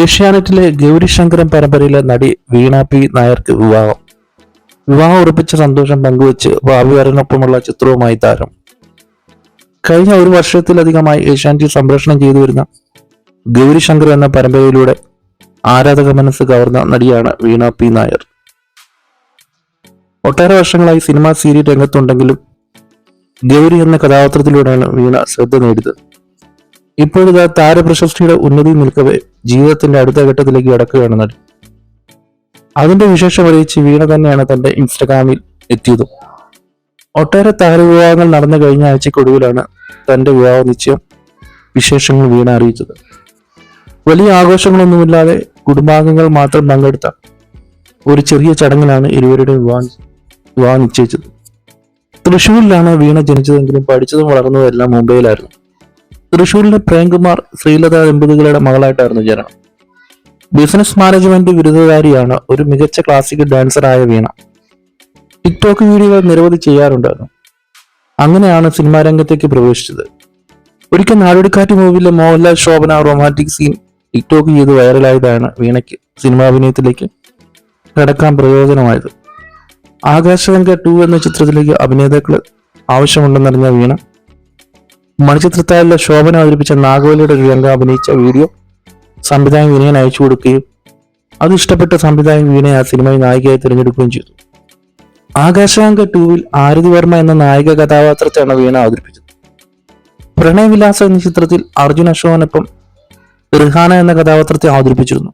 ഏഷ്യാനെറ്റിലെ ഗൗരിശങ്കരൻ പരമ്പരയിലെ നടി വീണ പി നായർക്ക് വിവാഹം. വിവാഹം ഉറപ്പിച്ച സന്തോഷം പങ്കുവച്ച് ഭാവികാരനൊപ്പമുള്ള ചിത്രവുമായി താരം. കഴിഞ്ഞ ഒരു വർഷത്തിലധികമായി ഏഷ്യാനെറ്റിൽ സംപ്രേഷണം ചെയ്തു വരുന്ന ഗൗരിശങ്കർ എന്ന പരമ്പരയിലൂടെ ആരാധക മനസ്സ് കവർന്ന നടിയാണ് വീണ പി നായർ. ഒട്ടേറെ വർഷങ്ങളായി സിനിമാ സീരിയൽ രംഗത്തുണ്ടെങ്കിലും ഗൗരി എന്ന കഥാപാത്രത്തിലൂടെയാണ് വീണ ശ്രദ്ധ നേടിയത്. ഇപ്പോഴിതാ താരപ്രശസ്തിയുടെ ഉന്നതി നിൽക്കവെ ജീവിതത്തിന്റെ അടുത്ത ഘട്ടത്തിലേക്ക് കടക്കുകയാണ് നടി അതിന്റെ വിശേഷം അറിയിച്ച് വീണ തന്നെയാണ് തന്റെ ഇൻസ്റ്റഗ്രാമിൽ എത്തിയത്. ഒട്ടേറെ താരവിവാഹങ്ങൾ നടന്ന കഴിഞ്ഞ ആഴ്ചക്കൊടുവിലാണ് തന്റെ വിവാഹ നിശ്ചയം വിശേഷങ്ങൾ വീണ അറിയിച്ചത്. വലിയ ആഘോഷങ്ങളൊന്നുമില്ലാതെ കുടുംബാംഗങ്ങൾ മാത്രം പങ്കെടുത്ത ഒരു ചെറിയ ചടങ്ങിലാണ് ഇരുവരുടെയും വിവാഹം വിവാഹം നിശ്ചയിച്ചത്. തൃശ്ശൂരിലാണ് വീണ ജനിച്ചതെങ്കിലും പഠിച്ചതും വളർന്നതും എല്ലാം മുംബൈയിലായിരുന്നു. തൃശൂരിലെ പ്രേംകുമാർ ശ്രീലത ദമ്പതികളുടെ മകളായിട്ടായിരുന്നു ജനനം. ബിസിനസ് മാനേജ്മെന്റ് ബിരുദധാരിയാണ് ഒരു മികച്ച ക്ലാസിക്കൽ ഡാൻസറായ വീണ. ടിക്ടോക്ക് വീഡിയോകൾ നിരവധി ചെയ്യാറുണ്ടായിരുന്നു. അങ്ങനെയാണ് സിനിമാ രംഗത്തേക്ക് പ്രവേശിച്ചത്. ഒരിക്കൽ നാടോടിക്കാറ്റ് മൂവിയിലെ Mohanlal Shobana romantic scene TikTok ചെയ്ത് വൈറലായതാണ് വീണയ്ക്ക് സിനിമാഭിനയത്തിലേക്ക് കടക്കാൻ പ്രയോജനമായത്. ആകാശഗംഗ ടു എന്ന ചിത്രത്തിലേക്ക് അഭിനേതാക്കൾ ആവശ്യമുണ്ടെന്നറിഞ്ഞ വീണ മണിച്ചിത്രത്താഴിലെ ശോഭന അവതരിപ്പിച്ച നാഗവലിയുടെ രംഗം അഭിനയിച്ച വീഡിയോ സംവിധായകൻ വിനയൻ അയച്ചു കൊടുക്കുകയും അത് ഇഷ്ടപ്പെട്ട സംവിധായകൻ വീണയെ ആ സിനിമയിൽ നായികയായി തിരഞ്ഞെടുക്കുകയും ചെയ്തു. ആകാശഗംഗ ടൂവിൽ ആരതി വർമ്മ എന്ന നായിക കഥാപാത്രത്തെയാണ് വീണ അവതരിപ്പിച്ചത്. പ്രണയവിലാസ എന്ന ചിത്രത്തിൽ അർജുൻ അശോകനൊപ്പം റിഹാന എന്ന കഥാപാത്രത്തെ അവതരിപ്പിച്ചിരുന്നു.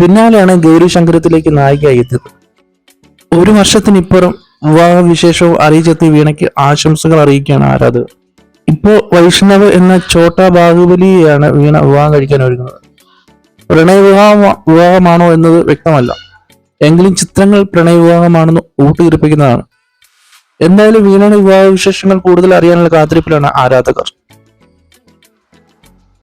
പിന്നാലെയാണ് ഗൗരി ശങ്കരത്തിലേക്ക് നായികയായി എത്തിയത്. ഒരു വർഷത്തിനിപ്പുറം വിവാഹ വിശേഷവും അറിയിച്ചെത്തി വീണയ്ക്ക് ആശംസകൾ അറിയിക്കുകയാണ് ആരാധകർ. ഇപ്പോ വൈഷ്ണവ് എന്ന ചോട്ട ബാഹുബലിയെയാണ് വീണ വിവാഹം കഴിക്കാൻ ഒരുങ്ങുന്നത്. പ്രണയ വിവാഹം വിവാഹമാണോ എന്നത് വ്യക്തമല്ല. എങ്കിലും ചിത്രങ്ങൾ പ്രണയ വിവാഹമാണെന്ന് ഊട്ടിയുറപ്പിക്കുന്നതാണ്. എന്തായാലും വീണയുടെ വിവാഹ വിശേഷങ്ങൾ കൂടുതൽ അറിയാനുള്ള കാത്തിരിപ്പിലാണ് ആരാധകർ.